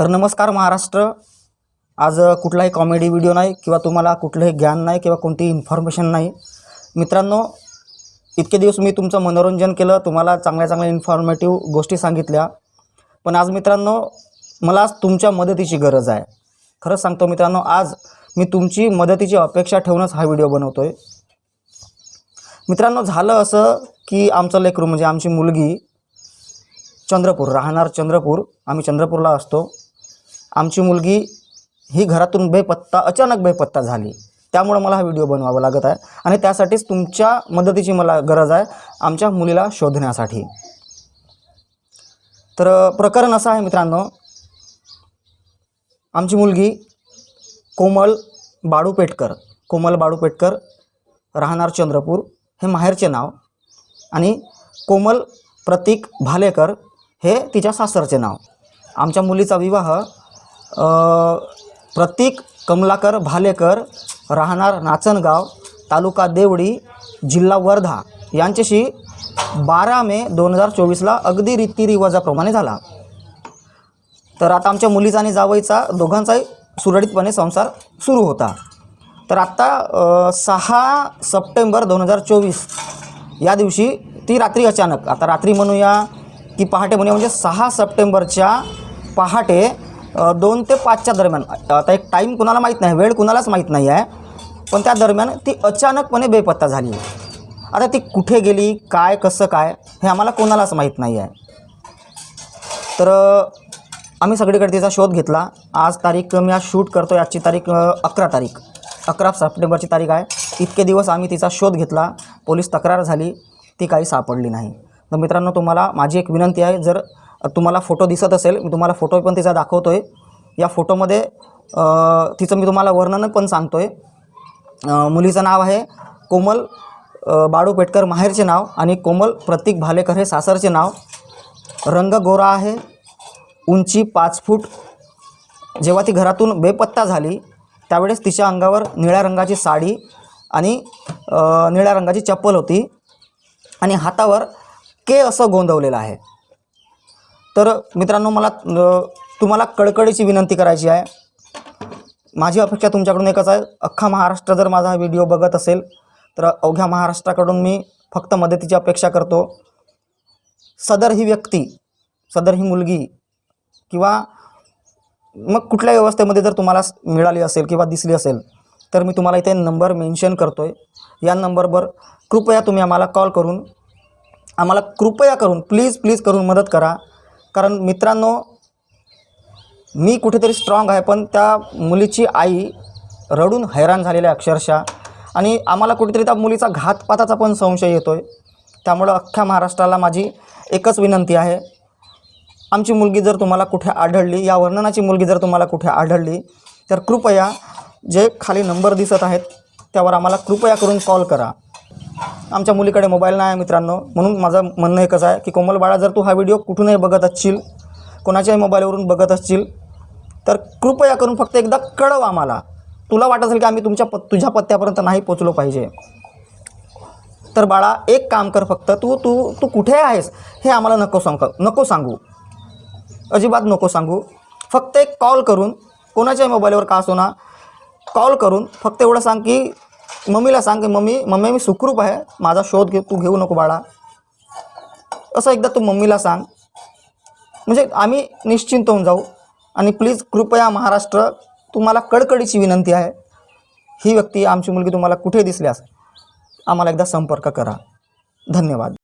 तर नमस्कार महाराष्ट्र. आज कुठलाही कॉमेडी व्हिडिओ नाही किंवा तुम्हाला कुठलंही ज्ञान नाही किंवा कोणतीही इन्फॉर्मेशन नाही. मित्रांनो इतके दिवस मी तुमचं मनोरंजन केलं तुम्हाला चांगल्या चांगल्या इन्फॉर्मेटिव्ह गोष्टी सांगितल्या. पण आज मित्रांनो मला आज तुमच्या मदतीची गरज आहे. खरंच सांगतो मित्रांनो आज मी तुमची मदतीची अपेक्षा ठेवूनच हा व्हिडिओ बनवतो आहे मित्रांनो झालं असं की आमचं लेकरू म्हणजे आमची मुलगी चंद्रपूर राहणार चंद्रपूर. आम्ही चंद्रपूरला असतो. आमची मुलगी ही घरातून बेपत्ता अचानक बेपत्ता झाली. त्यामुळं मला हा व्हिडिओ बनवावा लागत आहे आणि त्यासाठीच तुमच्या मदतीची मला गरज आहे आमच्या मुलीला शोधण्यासाठी. तर प्रकरण असं आहे मित्रांनो. आमची मुलगी कोमल बाळू पेटकर कोमल बाळू पेटकर राहणार चंद्रपूर हे माहेरचे नाव. आणि कोमल प्रतीक भालेकर हे तिच्या सासरचे नाव. आमच्या मुलीचा विवाह प्रतीक कमलाकर भालेकर राहणार नाचनगाव तालुका देवडी जिल्हा वर्धा यांच्याशी बारा मे दोन हजार चोवीसला अगदी रीतिरिवाजाप्रमाणे झाला. तर आता आमच्या मुलीचा आणि जावईचा दोघांचाही सुरळीतपणे संसार सुरू होता. तर आत्ता सहा सप्टेंबर दोन हजार चोवीस या दिवशी ती रात्री अचानक आता रात्री म्हणूया की पहाटे म्हणूया म्हणजे सहा सप्टेंबरच्या पहाटे दोन ते पाचच्या दरम्यान. आता एक टाईम कुणाला माहीत नाही वेळ कुणालाच माहीत नाही आहे. पण त्या दरम्यान ती अचानकपणे बेपत्ता झाली. आता ती कुठे गेली काय कसं काय हे आम्हाला कोणालाच माहीत नाही आहे. तर आम्ही सगळीकडे तिचा शोध घेतला. आज तारीख मी आज शूट करतो आजची तारीख अकरा तारीख. अकरा सप्टेंबरची तारीख आहे. इतके दिवस आम्ही तिचा शोध घेतला. पोलीस तक्रार झाली. ती काही सापडली नाही. तर मित्रांनो तुम्हाला माझी एक विनंती आहे जर तुम्हाला फोटो दिसत असेल मी तुम्हाला फोटो पण तिचा दाखवतो आहे या फोटोमध्ये तिचं मी तुम्हाला वर्णन पण सांगतो आहे मुलीचं नाव आहे कोमल बाळू पेटकर माहेरचे नाव आणि कोमल प्रतीक भालेकर हे सासरचे नाव. रंग गोरा आहे उंची पाच फूट. जेव्हा ती घरातून बेपत्ता झाली त्यावेळेस तिच्या अंगावर निळ्या रंगाची साडी आणि निळ्या रंगाची चप्पल होती आणि हातावर के असं गोंदवलेलं आहे. तर मित्रांनो मला तुम्हाला कळकळीची विनंती करायची आहे. माझी अपेक्षा तुमच्याकडून एकच आहे. अख्खा महाराष्ट्र जर माझा हा व्हिडिओ बघत असेल तर अवघ्या महाराष्ट्राकडून मी फक्त मदतीची अपेक्षा करतो. सदर ही व्यक्ती सदर ही मुलगी किंवा मग कुठल्याही व्यवस्थेमध्ये जर तुम्हाला मिळाली असेल किंवा दिसली असेल तर मी तुम्हाला इथे नंबर मेन्शन करतो आहे या नंबरवर कृपया तुम्ही आम्हाला कॉल करून आम्हाला कृपया करून प्लीज प्लीज करून मदत करा. कारण मित्रांनो मी कुठेतरी स्ट्रॉंग आहे पण त्या मुलीची आई रडून हैराण झालेली आहे अक्षरशः. आणि आम्हाला कुठेतरी त्या मुलीचा घातपाताचा पण संशय येतो आहे त्यामुळं अख्ख्या महाराष्ट्राला माझी एकच विनंती आहे. आमची मुलगी जर तुम्हाला कुठे आढळली या वर्णनाची मुलगी जर तुम्हाला कुठे आढळली तर कृपया जे खाली नंबर दिसत आहेत त्यावर आम्हाला कृपया करून कॉल करा. आमच्या मुलीकडे मोबाईल नाही आहे मित्रांनो. म्हणून माझं म्हणणं एकच आहे की कोमल बाळा जर तू हा व्हिडिओ कुठूनही बघत असशील कोणाच्याही मोबाईलवरून बघत असशील तर कृपया करून फक्त एकदा कळव आम्हाला. तुला वाटत असेल की आम्ही तुमच्या प तुझ्या पत्त्यापर्यंत नाही पोचलो पाहिजे. तर बाळा एक काम कर फक्त तू तू तू कुठे आहेस हे आम्हाला नको सांग नको सांगू. अजिबात नको सांगू. फक्त एक कॉल करून कोणाच्याही मोबाईलवर का असो ना कॉल करून फक्त एवढं सांग की मम्मीला सांग की मम्मी मम्मी मी सुखरूप आहे. माझा शोध घे तू घेऊ नको बाळा. असं एकदा तू मम्मीला सांग. म्हणजे आम्ही निश्चिंत होऊन जाऊ. आणि प्लीज कृपया महाराष्ट्र तुम्हाला कडकडीची विनंती आहे. ही व्यक्ती आमची मुलगी तुम्हाला कुठे दिसल्यास आम्हाला एकदा संपर्क करा. धन्यवाद.